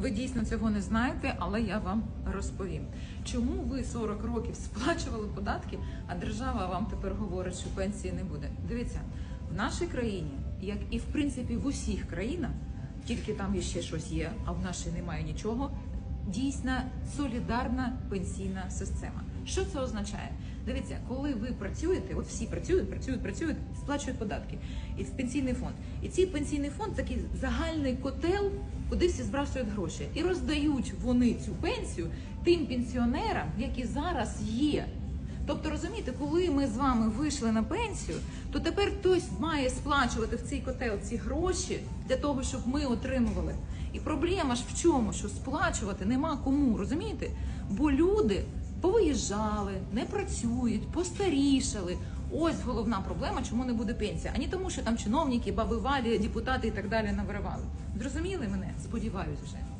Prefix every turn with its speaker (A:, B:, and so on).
A: Ви дійсно цього не знаєте, але я вам розповім. Чому ви 40 років сплачували податки, а держава вам тепер говорить, що пенсії не буде? Дивіться, в нашій країні, як і в принципі в усіх країнах, тільки там ще щось є, а в нашій немає нічого. Дійсна солідарна пенсійна система. Що це означає? Дивіться, коли ви працюєте, от всі працюють, працюють, працюють, сплачують податки і в пенсійний фонд. І цей пенсійний фонд такий загальний котел, куди всі збрасують гроші, і роздають вони цю пенсію тим пенсіонерам, які зараз є. Тобто, розумієте, коли ми з вами вийшли на пенсію, то тепер хтось має сплачувати в цей котел ці гроші для того, щоб ми отримували. І проблема ж в чому? Що сплачувати нема кому, розумієте? Бо люди повиїжджали, не працюють, постарішали. Ось головна проблема, чому не буде пенсія. А не тому, що там чиновники, баби валі, депутати і так далі навиривали. Зрозуміли мене? Сподіваюсь вже.